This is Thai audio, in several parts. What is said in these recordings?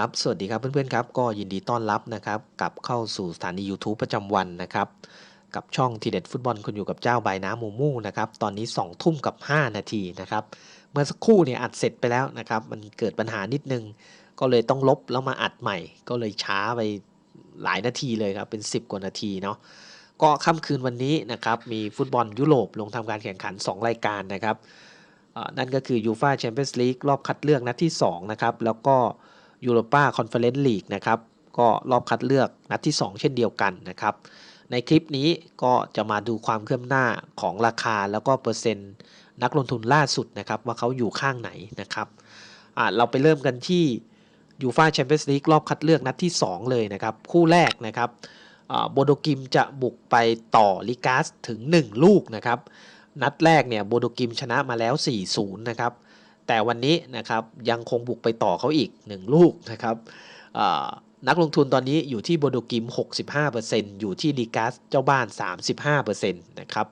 ครับ สวัสดีครับเพื่อนๆครับ ก็ยินดีต้อนรับนะครับกลับเข้าสู่สถานี YouTube ประจำวันนะครับ กับช่องทีเด็ดฟุตบอลคุณอยู่กับเจ้าใบน้ำมูมูนะครับ ตอนนี้2ทุ่มกับ 5 นาทีนะครับ เมื่อสักครู่เนี่ยอัดเสร็จไปแล้วนะครับ มันเกิดปัญหานิดนึง ก็เลยต้องลบแล้วมาอัดใหม่ ก็เลยช้าไปหลายนาทีเลยครับ เป็น 10 กว่านาทีเนาะ ก็ค่ำคืนวันนี้นะครับมีฟุตบอลยุโรปลงทำการแข่งขัน 2 รายการนะครับนั่นก็คือยูฟาแชมเปี้ยนส์ลีกรอบคัดเลือกนัดที่2นะครับแล้วก็ ยูโรปาคอนเฟอเรนซ์ลีกนะครับก็รอบคัดเลือกนัดที่ 2 เช่นเดียวกันนะครับ ในคลิปนี้ก็จะมาดูความเคลื่อนหน้าของราคาแล้วก็เปอร์เซ็นต์นักลงทุนล่าสุดนะครับว่าเขาอยู่ข้างไหนนะครับเราไปเริ่มกันที่ยูฟาแชมเปี้ยนส์ลีกรอบคัดเลือกนัดที่ 2 เลยนะครับ คู่แรกนะครับโบโดกิมจะบุกไปต่อลิกาสถึง 1 ลูกนะครับ นัดแรกเนี่ยโบโดกิมชนะมาแล้ว 4-0 นะครับ แต่วันนี้นะครับยังคงบุกไปต่อเขาอีก 1 ลูกนะครับนักลงทุนตอนนี้อยู่ที่โบโดกิม 65%อยู่ที่ลีกัสเจ้าบ้าน 35%นะครับ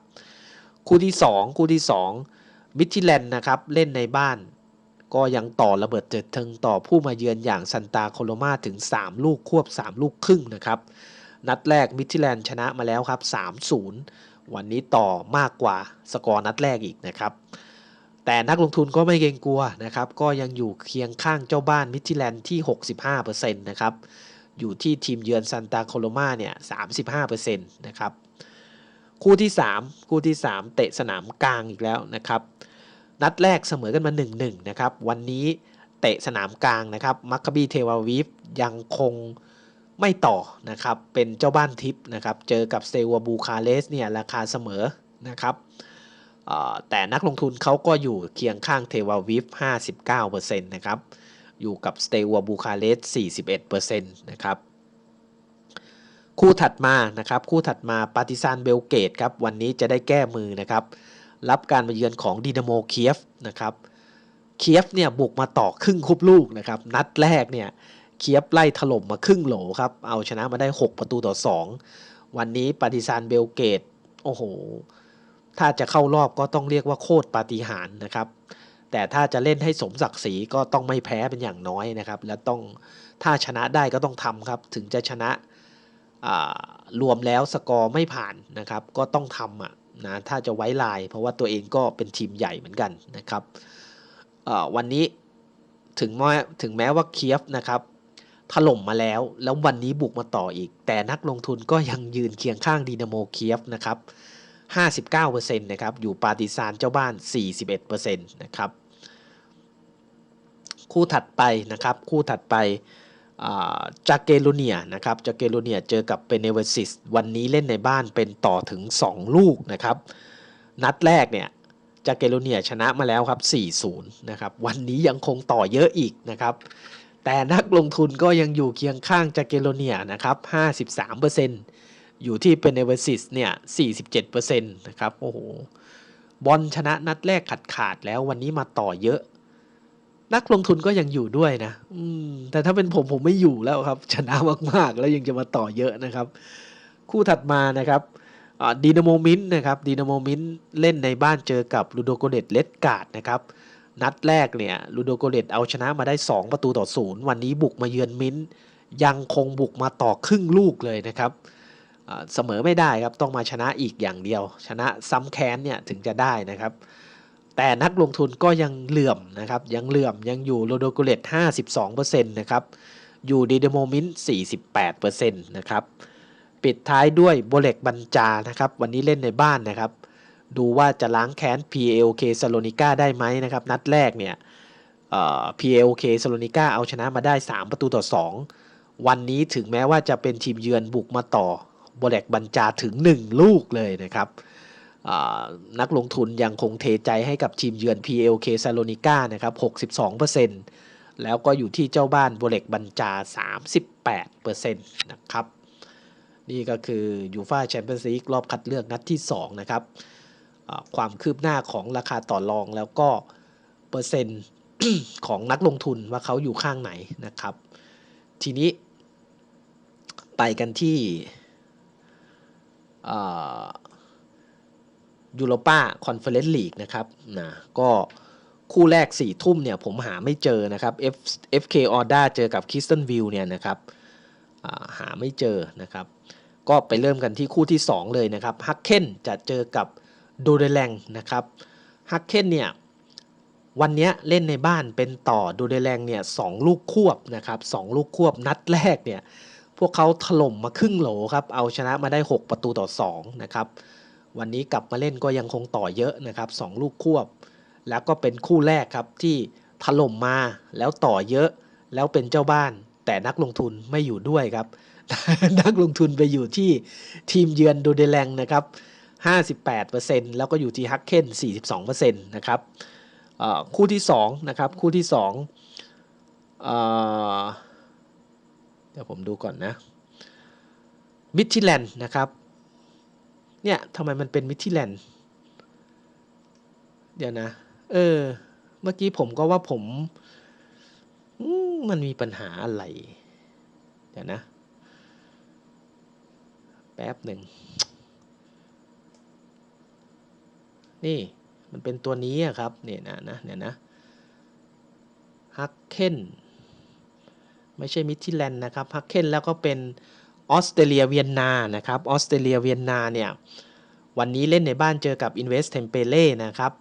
คู่ที่ 2 คู่ที่ 2 มิทิแลนด์นะครับเล่นในบ้านก็ยังต่อระเบิดเจิดเทิงต่อผู้มาเยือนอย่างซันตาโคโลมาถึง 3 ลูกควบ 3 ลูกครึ่งนะครับ นัดแรกมิทิแลนด์ชนะมาแล้วครับ 3-0 วันนี้ต่อมากกว่าสกอร์นัดแรกอีกนะครับ แต่นักลงทุนก็ไม่เกรงกลัวนะครับ ก็ยังอยู่เคียงข้างเจ้าบ้านมิทิแลนด์ที่ 65%นะครับ อยู่ที่ทีมเยือนซันตาโคโลมาเนี่ย35%นะครับ คู่ที่ 3 คู่ที่ 3 เตะสนามกลางอีกแล้วนะครับ นัดแรกเสมอกันมา 1-1 นะครับ วันนี้เตะสนามกลางนะครับมัคคบีเทวาวีฟยังคงไม่ต่อนะครับ เป็นเจ้าบ้านทิปนะครับ เจอกับเตวาบูคาเลสเนี่ยราคาเสมอนะครับ แต่นักลงทุนเขาก็อยู่เคียงข้างเทวาวิฟ 59%นะครับ อยู่กับสเตวาบูคาเลส41%นะครับ คู่ถัดมานะครับ คู่ถัดมาปาติซานเบลเกตครับ วันนี้จะได้แก้มือนะครับ รับการมาเยือนของดินาโมเคียฟนะครับเคียฟเนี่ยบุกมาต่อครึ่งคุบลูกนะครับ นัดแรกเนี่ยเคียบไล่ถล่มมาครึ่งโหลครับ เอาชนะมาได้ 6 ประตูต่อ 2 วันนี้ปาติซานเบลเกต โอ้โห ถ้าจะเข้ารอบก็ต้องเรียกว่าโคตรปาฏิหาริย์นะครับ แต่ถ้าจะเล่นให้สมศักดิ์ศรีก็ต้องไม่แพ้เป็นอย่างน้อยนะครับ และต้องถ้าชนะได้ก็ต้องทำครับ ถึงจะชนะรวมแล้วสกอร์ไม่ผ่านนะครับ ก็ต้องทำอะนะถ้าจะไว้ลาย เพราะว่าตัวเองก็เป็นทีมใหญ่เหมือนกันนะครับวันนี้ถึงแม้ถึงแม้ว่าเคียฟนะครับถล่มมาแล้ว แล้ววันนี้บุกมาต่ออีก แต่นักลงทุนก็ยังยืนเคียงข้างดีนาโมเคียฟนะครับ 59%นะครับอยู่ปาติซานเจ้าบ้าน 41%นะครับคู่ถัดไปนะครับคู่ถัดไปจากเกโลเนียนะครับจากเกโลเนียเจอกับเปเนเวซิสวันนี้เล่นในบ้านเป็นต่อถึง 2 ลูกนะครับนัดแรกเนี่ยจากเกโลเนียชนะมาแล้วครับ 4-0 นะครับวันนี้ยังคงต่อเยอะอีกนะครับแต่นักลงทุนก็ยังอยู่เคียงข้างจากเกโลเนียนะครับ 53% อยู่ที่เป็นเอเวอร์ซิสเนี่ย 47%นะครับ โอ้โห บอลชนะนัดแรกขาดขาดแล้ววันนี้มาต่อเยอะ นักลงทุนก็ยังอยู่ด้วยนะ อืม แต่ถ้าเป็นผมผมไม่อยู่แล้วครับ ชนะมากๆ แล้วยังจะมาต่อเยอะนะครับ คู่ถัดมานะครับดีนาโมมินนะครับดีนาโมมินเล่นในบ้านเจอกับลูโดโกเนตเลดการ์ดนะครับ นัดแรกเนี่ยลูโดโกเนตเอาชนะมาได้ 2 ประตูต่อศูนย์วันนี้บุกมาเยือนมินยังคงบุกมาต่อครึ่งลูกเลยนะครับ เสมอไม่ได้ครับต้องมาชนะอีกอย่างเดียว ชนะซ้ำแค้นเนี่ยถึงจะได้นะครับ แต่นักลงทุนก็ยังเหลื่อมนะครับยังเหลื่อมยังอยู่โรโดโกเลต52%นะครับอยู่ดีเดโมมิน48%นะครับปิดท้ายด้วยโบเล็กบัญจานะครับวันนี้เล่นในบ้านนะครับ ดูว่าจะล้างแค้น PLK ซาโลนิก้าได้ไหมนะครับนัดแรกเนี่ย PLK ซาโลนิก้าเอาชนะมาได้ 3 ประตูต่อ 2 วันนี้ถึงแม้ว่าจะเป็นทีมเยือนบุกมาต่อ โบเล็กบัญจาถึง 1 ลูกเลยนะครับนักลงทุนยังคงเทใจให้กับทีมเยือน PLK ซาโลนิก้านะครับ 62%แล้วก็อยู่ที่เจ้าบ้านโบเล็กบัญจา 38%นะครับ นี่ก็คือยูฟาแชมเปี้ยนส์ลีกรอบคัดเลือกนัดที่ 2 นะครับ ความคืบหน้าของราคาต่อรองแล้วก็เปอร์เซ็นต์ของนักลงทุนว่าเขาอยู่ข้างไหนนะครับ ทีนี้ไปกันที่ ยูโรปาคอนเฟอเรนซ์ลีกนะครับนะก็คู่แรก4ี่ทุ่มเนี่ยผมหาไม่เจอนะครับ F FK Order เจอกับ k i s t e n View เนี่ยนะครับหาไม่เจอนะครับ ก็ไปเริ่มกันที่คู่ที่ 2 เลยนะครับฮักเคนจะเจอกับโดเดแลงนะครับฮักเคนเนี่ยวันนี้เล่นในบ้านเป็นต่อดูเดแลงเนี่ยสลูกควบนะครับสลูกควบนัดแรกเนี่ย พวกเขาถล่มมาครึ่งโหลครับ เอาชนะมาได้ 6 ประตูต่อ 2 นะครับ วันนี้กลับมาเล่นก็ยังคงต่อเยอะนะครับ 2 ลูกควบ แล้วก็เป็นคู่แรกครับที่ถล่มมาแล้วต่อเยอะแล้วเป็นเจ้าบ้าน แต่นักลงทุนไม่อยู่ด้วยครับ นักลงทุนไปอยู่ที่ทีมเยือนดูเดแลงนะครับ 58%แล้วก็อยู่ที่ฮักเคน42%นะครับคู่ที่2นะครับคู่ที่2 เดี๋ยวผมดูก่อนนะมิทิแลนด์นะครับ เนี่ยทำไมมันเป็นมิทิแลนด์เดี๋ยวนะ เออ เมื่อกี้ผมก็ว่าผมมันมีปัญหาอะไร เดี๋ยวนะ แป๊บหนึ่ง นี่ มันเป็นตัวนี้ครับ เนี่ยนะนะเนี่ยนะฮักเคน ไม่ใช่มิทิแลนด์นะครับฮักเคนแล้วก็เป็นออสเตรเลียเวียนนานะครับออสเตรเลียเวียนนาเนี่ยวันนี้เล่นในบ้านเจอกับ Invest t e m p e l e นะครับ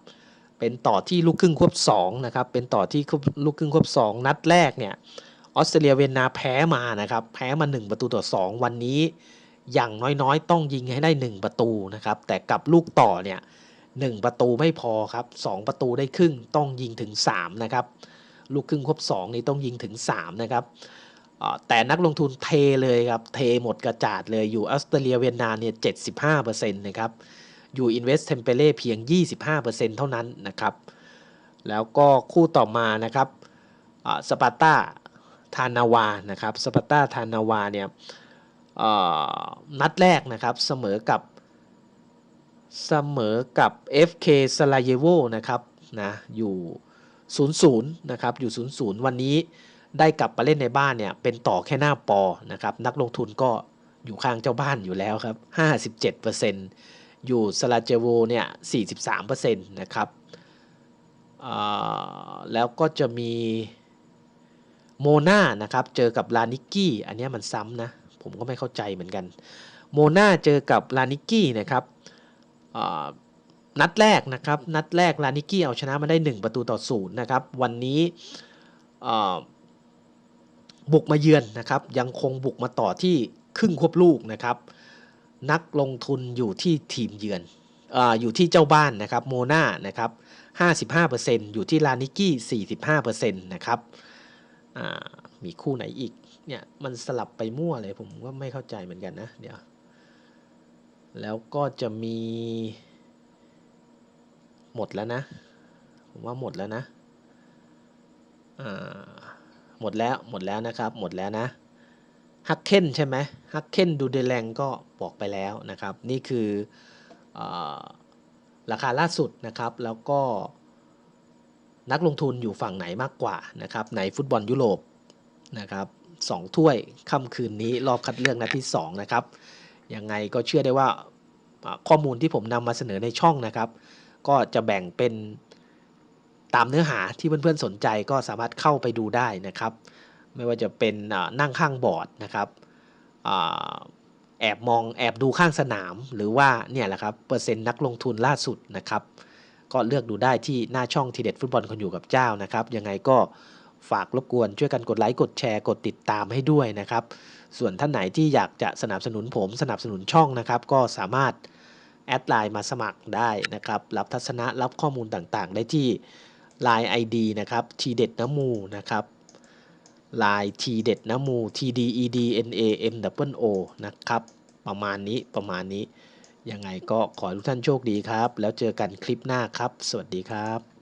เป็นต่อที่ลูกครึ่งควบ2นะครับเป็นต่อที่ลูกครึ่งควบ 2 นัดแรกเนี่ยออสเตรเลียเวียนนาแพ้มานะครับแพ้มา 1 ประตูต่อ 2 วันนี้อย่างน้อยๆ ต้องยิงให้ได้ 1 ประตูนะครับแต่กับลูกต่อเนี่ย1ประตูไม่พอครับ 2 ประตูได้ครึ่งต้องยิงถึง 3 นะครับ ลูกครึ่งครบ2นี่ต้องยิงถึง 3 นะครับแต่นักลงทุนเทเลยครับ เทหมดกระจาดเลยอยู่ออสเตรเลียเวียนนาเนี่ย75%นะครับ อยู่ Invest t e m p e l e เพียง 25%เท่านั้นนะครับ แล้วก็คู่ต่อมานะครับสปาร์ตาทานาวานะครับสปาร์ตาทานาวาเนี่ยนัดแรกนะครับเสมอกับเสมอกับ FK สลาเยโวนะครับนะอยู่ 0-0นะครับอยู่ 0-0 วันนี้ได้กลับมาเล่นในบ้านเนี่ยเป็นต่อแค่หน้าปอนะครับนักลงทุนก็อยู่ข้างเจ้าบ้านอยู่แล้วครับ 57%อยู่สลาเจโวเนี่ย43%นะครับแล้วก็จะมีโมนานะครับเจอกับลานิกกี้อันนี้มันซ้ำนะ ผมก็ไม่เข้าใจเหมือนกัน โมนาเจอกับลานิกกี้นะครับ นัดแรกนะครับ นัดแรกลานิกี้เอาชนะมาได้ 1 ประตูต่อศูนย์นะครับ วันนี้บุกมาเยือนนะครับ ยังคงบุกมาต่อที่ครึ่งควบลูกนะครับ นักลงทุนอยู่ที่ทีมเยือนออยู่ที่เจ้าบ้านนะครับโมนานะครับ55%อยู่ที่ลานิกี้45%นะครับมีคู่ไหนอีกเนี่ยมันสลับไปมั่วเลยผมก็ไม่เข้าใจเหมือนกันนะเดี๋ยวแล้วก็จะมี หมดแล้วนะ ผมว่าหมดแล้วนะหมดแล้วหมดแล้วนะครับ หมดแล้วนะฮักเคนใช่ไหมฮักเคนดูเดแลงก็บอกไปแล้วนะครับ นี่คืออราคาล่าสุดนะครับ แล้วก็นักลงทุนอยู่ฝั่งไหนมากกว่านะครับในฟุตบอลยุโรปนะครับสองถ้วยค่ำคืนนี้รอบคัดเลือกนัดที่2นะครับยังไงก็เชื่อได้ว่าข้อมูลที่ผมนำมาเสนอในช่องนะครับ ก็จะแบ่งเป็นตามเนื้อหาที่เพื่อนๆสนใจก็สามารถเข้าไปดูได้นะครับ ไม่ว่าจะเป็นนั่งข้างบอร์ดนะครับแอบมองแอบดูข้างสนาม หรือว่าเนี่ยแหละครับเปอร์เซ็นต์นักลงทุนล่าสุดนะครับ ก็เลือกดูได้ที่หน้าช่องทีเด็ดฟุตบอลคนอยู่กับเจ้านะครับยังไงก็ฝากรบกวนช่วยกันกดไลค์กดแชร์กดติดตามให้ด้วยนะครับ ส่วนท่านไหนที่อยากจะสนับสนุนผมสนับสนุนช่องนะครับ ก็สามารถ แอดไลน์มาสมัครได้นะครับ รับทัศนะ รับข้อมูลต่างๆ ได้ที่ Line ID นะครับทีเด็ดน้ำมูนะครับ Line ทีเด็ดน้ำมู T D E D N A M W O นะครับ ประมาณนี้ประมาณนี้ ยังไงก็ขอทุกท่านโชคดีครับ แล้วเจอกันคลิปหน้าครับ สวัสดีครับ